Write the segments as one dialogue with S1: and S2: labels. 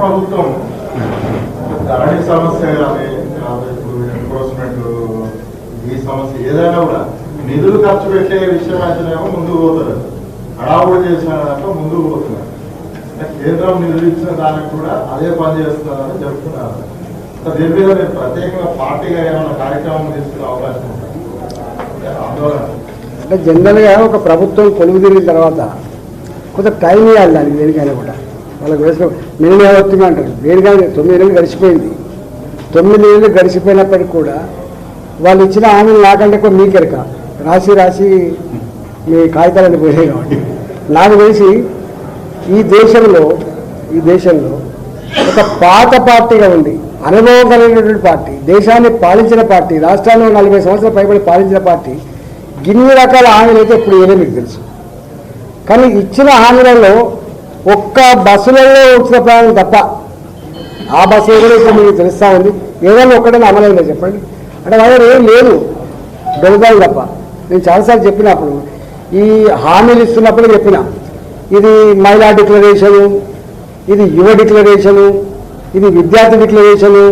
S1: ప్రభుత్వం ధరణి సమస్య కానీ ఎన్ఫోర్స్మెంట్ ఈ సమస్య ఏదైనా కూడా నిధులు ఖర్చు పెట్టే విషయం అయితేనేమో ముందుకు పోతారు. హడావుడి చేసిన దాంట్లో ముందుకు పోతున్నారు. కేంద్రం నిధులు ఇచ్చిన దానికి కూడా అదే పని చేస్తున్నారని చెప్తున్నారు. దీని మీద మీరు ప్రత్యేకంగా పార్టీగా ఏమైనా కార్యక్రమం తీసుకునే అవకాశం ఉందా? అంటే ఆందోళన.
S2: అంటే జనరల్గా ఒక ప్రభుత్వం కొలువు తిరిగిన తర్వాత కొంత టైం ఇవ్వాలి దానికి దేనికైనా కూడా. వాళ్ళకి వేసుకో నేను ఏమవుతుంది అంటారు దేనికైనా తొమ్మిది నెలలు గడిచిపోయింది. తొమ్మిది నెలలు గడిచిపోయినప్పటికి కూడా వాళ్ళు ఇచ్చిన హామీలు నాకంటే కూడా మీకెరక రాసి రాసి మీ కాగితాలను పోయాయి కాబట్టి. నాకు తెలిసి ఈ దేశంలో ఈ దేశంలో ఒక పాత పార్టీగా ఉంది. అనుభవం కలిగినటువంటి పార్టీ దేశాన్ని పాలించిన పార్టీ రాష్ట్రాల్లో నలభై సంవత్సరాల పైబడి పాలించిన పార్టీ గిన్ని రకాల హామీలు అయితే ఇప్పుడు ఏదో మీకు తెలుసు. కానీ ఇచ్చిన హామీలలో ఒక్క బస్సులలో వచ్చిన ప్రయాణం తప్ప ఆ బస్సు కూడా ఇప్పుడు మీకు తెలుస్తా ఉంది. ఏదైనా ఒక్కడైనా అమలైందో చెప్పండి. అంటే వాళ్ళ ఏం లేదు. దొరదాలు తప్ప. నేను చాలాసార్లు చెప్పినప్పుడు ఈ హామీలు ఇస్తున్నప్పుడు చెప్పిన ఇది మహిళా డిక్లరేషను ఇది యువ డిక్లరేషను ఇది విద్యార్థి డిక్లరేషను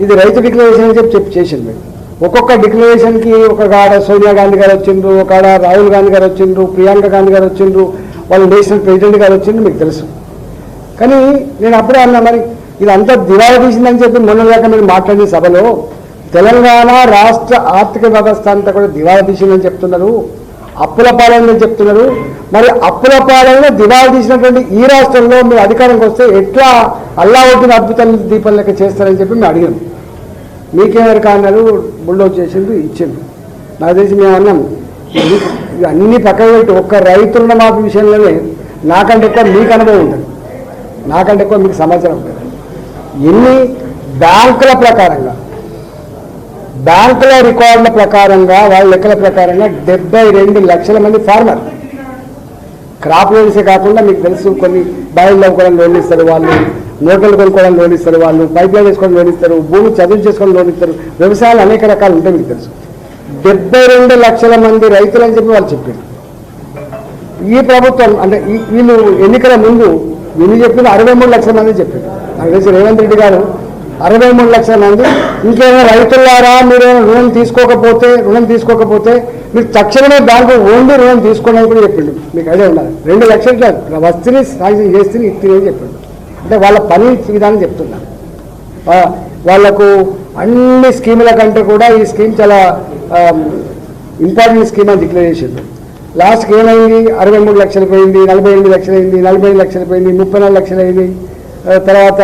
S2: ఇది రైతు డిక్లరేషన్ అని చెప్పి చెప్పి చేసింది మేము ఒక్కొక్క డిక్లరేషన్కి ఒక కాడ సోనియా గాంధీ గారు వచ్చిండ్రు ఒక కాడ రాహుల్ గాంధీ గారు వచ్చిండ్రు ప్రియాంక గాంధీ గారు వచ్చిండ్రు వాళ్ళు నేషనల్ ప్రెసిడెంట్ గారు వచ్చింది మీకు తెలుసు. కానీ నేను అప్పుడే అన్నా మరి ఇదంతా దివాళ తీసిందని చెప్పి మొన్నదాకా మీరు మాట్లాడిన సభలో తెలంగాణ రాష్ట్ర ఆర్థిక వ్యవస్థ అంతా కూడా దివాళ తీసిందని చెప్తున్నారు. అప్పుల పాలనని చెప్తున్నారు. మరి అప్పుల పాలన దివాళ తీసినటువంటి ఈ రాష్ట్రంలో మీరు అధికారంకి వస్తే ఎట్లా అల్లావుద్దీన్ అద్భుతం దీపం లెక్క చేస్తారని చెప్పి మేము అడిగాం. మీకేమరికి అన్నారు బుల్డోజ్ చేసిండ్రు ఇచ్చిండ్రు. నాకు తెలిసి మేము అన్నాం ఇది అన్ని పక్కన పెట్టి ఒక్క రైతు రుణమాఫీ విషయంలోనే నాకంటే ఎక్కువ మీకు అనుభవం ఉంటుంది. నాకంటే ఎక్కువ మీకు సమాచారం ఉంటుంది. ఎన్ని బ్యాంకుల ప్రకారంగా బ్యాంకుల రికార్డుల ప్రకారంగా వాళ్ళ లెక్కల ప్రకారంగా డెబ్బై రెండు లక్షల మంది ఫార్మర్. క్రాప్ లోన్సే కాకుండా మీకు తెలుసు కొన్ని బాయిల్ నవ్వుకోవడం లోన్ ఇస్తారు వాళ్ళు నోటలు కొనుక్కోవడం లోన్ ఇస్తారు వాళ్ళు పైప్ లైన్ వేసుకోవడం లోన్ ఇస్తారు భూమి చదువు చేసుకోవడం లోన్ ఇస్తారు వ్యవసాయాలు అనేక రకాలు ఉంటాయి మీకు తెలుసు. డెబ్బై రెండు లక్షల మంది రైతులు అని చెప్పి వాళ్ళు చెప్పారు. ఈ ప్రభుత్వం అంటే ఈ- వీళ్ళు ఎన్నికల ముందు వీళ్ళు చెప్పిన అరవై మూడు లక్షల మంది చెప్పారు. నాకు తెలిసి రేవంత్ రెడ్డి గారు అరవై మూడు లక్షల మంది ఇంకేమైనా రైతులారా మీరు రుణం తీసుకోకపోతే రుణం తీసుకోకపోతే మీరు తక్షణమే బ్యాంకు ఓన్లీ రుణం తీసుకోండి అని కూడా చెప్పిండు. మీకు ఐడియా ఉండాలి రెండు లక్షలు కాదు. వస్తుని సాయం చేస్తే ఇస్తుంది అని చెప్పిండు. అంటే వాళ్ళ పని విధానం చెప్తున్నారు వాళ్ళకు అన్ని స్కీముల కంటే కూడా ఈ స్కీమ్ చాలా ఇంపార్టెంట్ స్కీమ్ అని డిక్లేర్ చేసింది లాస్ట్కి ఏమైంది? అరవై మూడు లక్షలు పోయింది నలభై ఎనిమిది లక్షలు అయింది నలభై ఐదు లక్షలు పోయింది ముప్పై నాలుగు లక్షలు అయింది. తర్వాత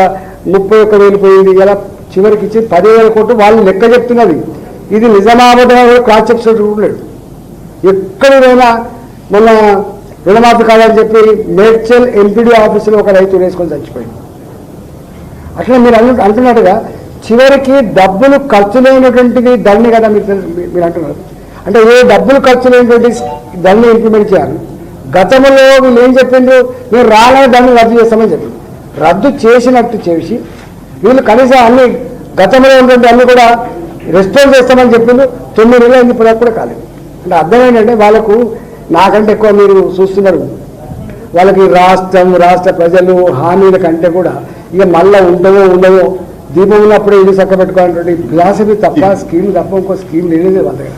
S2: ముప్పై ఒక్క వేలు పోయింది. ఇలా చివరికి ఇచ్చి పదివేల కోట్లు వాళ్ళు లెక్క చెప్తున్నది. ఇది నిజామాబాద్ క్రాస్ చెక్ చూడలేడు ఎక్కడైనా మన మొన్న రుణమాఫీ కాదని చెప్పి మేడ్చల్ ఎంపీడీ ఆఫీసులో ఒక రైతు వేసుకొని చచ్చిపోయింది అట్లా మీరు అంటున్నట్టుగా చివరికి డబ్బులు ఖర్చు లేనటువంటిది దాన్ని కదా మీరు మీరు అంటున్నారు. అంటే ఏ డబ్బులు ఖర్చు లేనటువంటి దాన్ని ఇంప్లిమెంట్ చేయాలి? గతంలో వీళ్ళు ఏం చెప్పిండ్రు? మేము రాలే దాన్ని రద్దు చేస్తామని చెప్పింది రద్దు చేసినట్టు చేసి వీళ్ళు కనీసం అన్ని గతంలో ఉన్నటువంటి అన్ని కూడా రెస్టోర్ చేస్తామని చెప్పిండు తొమ్మిది నెలలు అయింది ఇప్పుడు కూడా కాలేదు. అంటే అర్థం ఏంటంటే వాళ్ళకు నాకంటే ఎక్కువ మీరు చూస్తున్నారు. వాళ్ళకి రాష్ట్రం రాష్ట్ర ప్రజలు హామీల కంటే కూడా ఇక మళ్ళీ ఉండవో ఉండవో దీపం ఉన్నప్పుడే ఇల్లు చక్క పెట్టుకోవాలంటే ఫిలాసఫీ తప్ప స్కీమ్ తప్ప ఇంకో స్కీమ్ లేదు వాళ్ళ దగ్గర.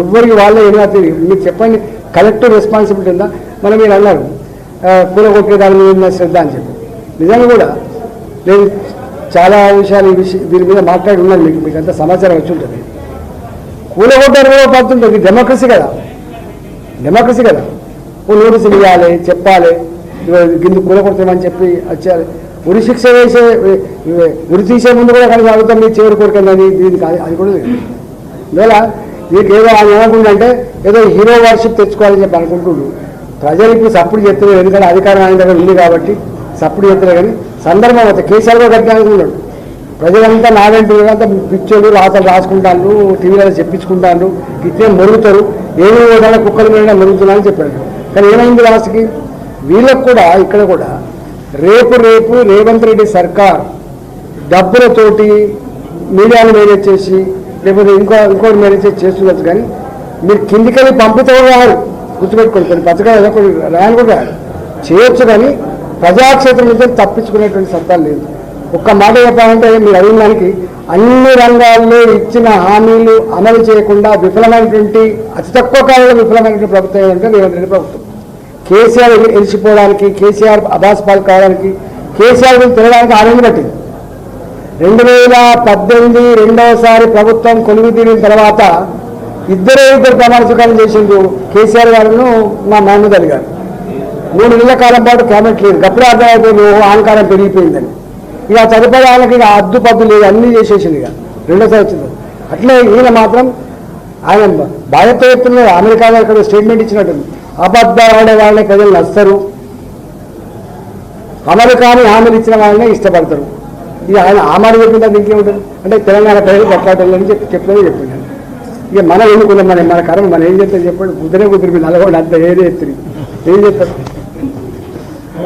S2: ఎవరికి వాళ్ళే ఏమీ మీరు చెప్పండి కలెక్టివ్ రెస్పాన్సిబిలిటీ ఉందా? మనం మీరు అన్నారు కూలగొట్టే దాని మీద ఉన్న శ్రద్ధ అని చెప్పి. నిజంగా కూడా నేను చాలా విషయాలు ఈ విషయం దీని మీద మాట్లాడి ఉన్నాను మీకు మీకు అంత సమాచారం వచ్చి ఉంటుంది. కూలగొట్టారు కూడా పడుతుంటుంది డెమోక్రసీ కదా. డెమోక్రసీ కదా. ఓ నోటీసులు ఇవ్వాలి చెప్పాలి గిందు కూలగొడతామని చెప్పి వచ్చేయాలి ఉరి శిక్ష వేసే ఉరి తీసే ముందు కూడా కనుక అడుగుతాం మీ చివరి కోరికని దీనికి అది అది కూడా లేదు. ఇవాళ దీనికి ఏదో ఆయన ఏమనుకుంటుందంటే ఏదో హీరో వర్షిప్ తెచ్చుకోవాలని చెప్పి అనుకుంటుండ్రు ప్రజలు ఇప్పుడు సప్పుడు చెప్తున్నారు ఎందుకంటే అధికారం ఆయన దగ్గర ఉంది కాబట్టి సప్పుడు చెప్తున్నారు కానీ సందర్భం అవుతుంది కేసీఆర్ కూడా గట్టి అనుకున్నాడు ప్రజలంతా నాగంటి అంతా పిచ్చోళ్ళు రాతలు రాసుకుంటాను టీవీలో చెప్పించుకుంటాను ఇట్లే మరుగుతారు. ఏమి కూడా కుక్కలు మీద మొరుగుతున్నారని చెప్పాడు. కానీ ఏమైంది లాస్ట్కి? వీళ్ళకు కూడా ఇక్కడ కూడా రేపు రేపు రేవంత్ రెడ్డి సర్కార్ డబ్బులతోటి మీడియాను మేనేజ్ చేసి లేకపోతే ఇంకో ఇంకోటి మేనేజ్ చేసి చేస్తుండొచ్చు కానీ మీరు కిందికెళ్ళి పంపితే రారు గుర్తుపెట్టుకోండి కొన్ని పథకాలు ఏదో కొన్ని రాయని కూడా చేయొచ్చు కానీ ప్రజాక్షేత్రం నుంచి తప్పించుకునేటువంటి సత్తా లేదు. ఒక్క మాట చెప్పాలంటే మీరు అడిగిన దానికి అన్ని రంగాల్లో ఇచ్చిన హామీలు అమలు చేయకుండా విఫలమైనటువంటి అతి తక్కువ కాలంలో విఫలమైనటువంటి ప్రభుత్వం ఏంటంటే రేవంత్ రెడ్డి ప్రభుత్వం. కేసీఆర్ ఎలిసిపోవడానికి కేసీఆర్ అబాస్పాలు కావడానికి కేసీఆర్ గురించి తినడానికి ఆనందం పట్టింది. రెండు వేల పద్దెనిమిది రెండవసారి ప్రభుత్వం కొలువు తీరిన తర్వాత ఇద్దరే ఇద్దరు ప్రమాణ స్వీకారం చేసిండు కేసీఆర్ గారును మా మహమూద్ గారు. మూడు నెలల కాలం పాటు క్యాబినెట్ లేదు అప్పుడే అర్థమైపోయింది అహంకారం పెరిగిపోయిందని. ఇక తదుపరి వాళ్ళకి ఇక అద్దు పద్దు లేదు అన్నీ చేసేసింది ఇక. రెండోసారి వచ్చింది. అట్లే ఈయన మాత్రం ఆయన బాధ్యత చెప్తున్నారు అమెరికాలో ఇక్కడ స్టేట్మెంట్ ఇచ్చినట్టుంది. అబద్ధాలు ఆడే వాళ్ళే ప్రజలు నస్తారు అమలు కాని హామీలు ఇచ్చిన వాళ్ళనే ఇష్టపడతారు. ఇది ఆయన ఆ చెప్పిన తర్వాత ఇంకేముంటుంది అంటే తెలంగాణ ప్రజలు ఎట్లాంటి చెప్పి చెప్పినది చెప్పింది ఇక మనం ఎన్నుకున్నాం మన మన కర్మ మనం ఏం చేస్తాం చెప్పండి? కుదిరే కుదిరి నల్గొండ అంత ఏదే ఎత్తుని ఏం చెప్తారు